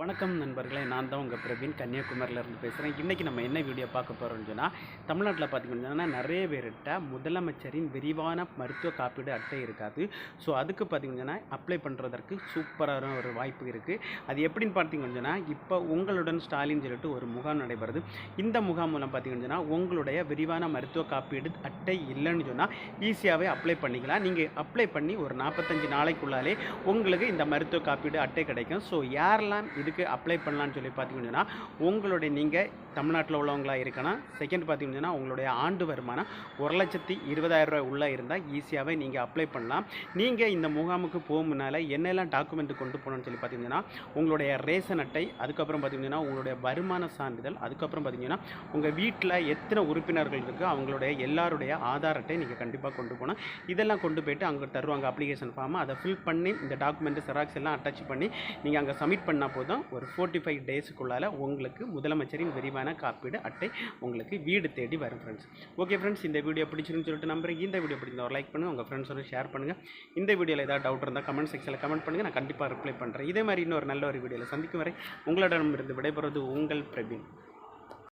வணக்கம் நண்பர்களே நான் தான் உங்கள் பிரவீன். கன்னியாகுமரியிலேருந்து பேசுகிறேன் இன்றைக்கி நம்ம என்ன வீடியோ பார்க்க போகிறோம்னு சொன்னால் தமிழ்நாட்டில் பார்த்திங்கன்னா நிறைய பேர்கிட்ட முதலமைச்சரின் விரிவான மருத்துவ காப்பீடு அட்டை இருக்காது. ஸோ அதுக்கு பார்த்திங்கன்னா அப்ளை பண்ணுறதற்கு சூப்பரான ஒரு வாய்ப்பு இருக்குது அது எப்படின்னு பார்த்தீங்கன்னு சொன்னால் இப்போ உங்களுடன் ஸ்டாலின் சொல்லிட்டு ஒரு முகாம் நடைபெறுது. இந்த முகாம் மூலம் பார்த்தீங்கன்னு சொன்னால் உங்களுடைய விரிவான மருத்துவ காப்பீடு அட்டை இல்லைன்னு சொன்னால் ஈஸியாகவே அப்ளை பண்ணிக்கலாம். நீங்கள் அப்ளை பண்ணி ஒரு நாற்பத்தஞ்சு நாளைக்குள்ளாலே உங்களுக்கு இந்த மருத்துவ காப்பீடு அட்டை கிடைக்கும். ஸோ யாரெல்லாம் இதுக்கு அப்ளை பண்ணலான்னு சொல்லி பார்த்தீங்கன்னா உங்களுடைய நீங்கள் தமிழ்நாட்டில் உள்ளவங்களாக இருக்கணும். செகண்ட் பார்த்தீங்கன்னா உங்களுடைய ஆண்டு வருமானம் ஒரு லட்சத்தி இருபதாயிரம் ரூபாய் உள்ளே இருந்தால் ஈஸியாகவே நீங்கள் அப்ளை பண்ணலாம். நீங்கள் இந்த முகாமுக்கு போகும் முன்னால் என்னெல்லாம் டாக்குமெண்ட் கொண்டு போகணும்னு சொல்லி பார்த்தீங்கன்னா உங்களுடைய ரேஷன் அட்டை அதுக்கப்புறம் பார்த்தீங்கன்னா உங்களுடைய வருமான சான்றிதழ் அதுக்கப்புறம் பார்த்தீங்கன்னா உங்கள் வீட்டில் எத்தனை உறுப்பினர்கள் இருக்குது அவங்களுடைய எல்லாருடைய ஆதார் அட்டை நீங்கள் கண்டிப்பாக கொண்டு போகணும். இதெல்லாம் கொண்டு போயிட்டு அங்கே தருவாங்க அப்ளிகேஷன் ஃபார்ம் அதை ஃபில் பண்ணி இந்த டாக்குமெண்ட்டு செராக்ஸ் எல்லாம் அட்டாச் பண்ணி நீங்கள் அங்கே சப்மிட் பண்ணால் போதும். ஒரு ஃபோர்ட்டி ஃபைவ் டேஸுக்குள்ளால் உங்களுக்கு முதலமைச்சரின் விரிவான காப்பீடு அட்டை உங்களுக்கு வீடு தேடி வரும் ஃப்ரெண்ட்ஸ் ஓகே ஃப்ரெண்ட்ஸ் இந்த வீடியோ பிடிச்சிருன்னு சொல்லிட்டு நம்புறேன். இந்த வீடியோ பிடிச்சிருந்தா ஒரு லைக் பண்ணுங்கள் உங்கள் ஃப்ரெண்ட்ஸோட ஷேர் பண்ணுங்கள் இந்த வீடியோவில் ஏதாவது டவுட் இருந்தால் கமெண்ட் செக்ஷனில் கமெண்ட் பண்ணுங்கள் நான் கண்டிப்பாக ரிப்ளை பண்ணுறேன் இதே மாதிரி இன்னொரு நல்ல ஒரு வீடியோவில் சந்திக்கும் வரை உங்களிடமிருந்து விடைபெறுவது உங்கள் பிரவீன்.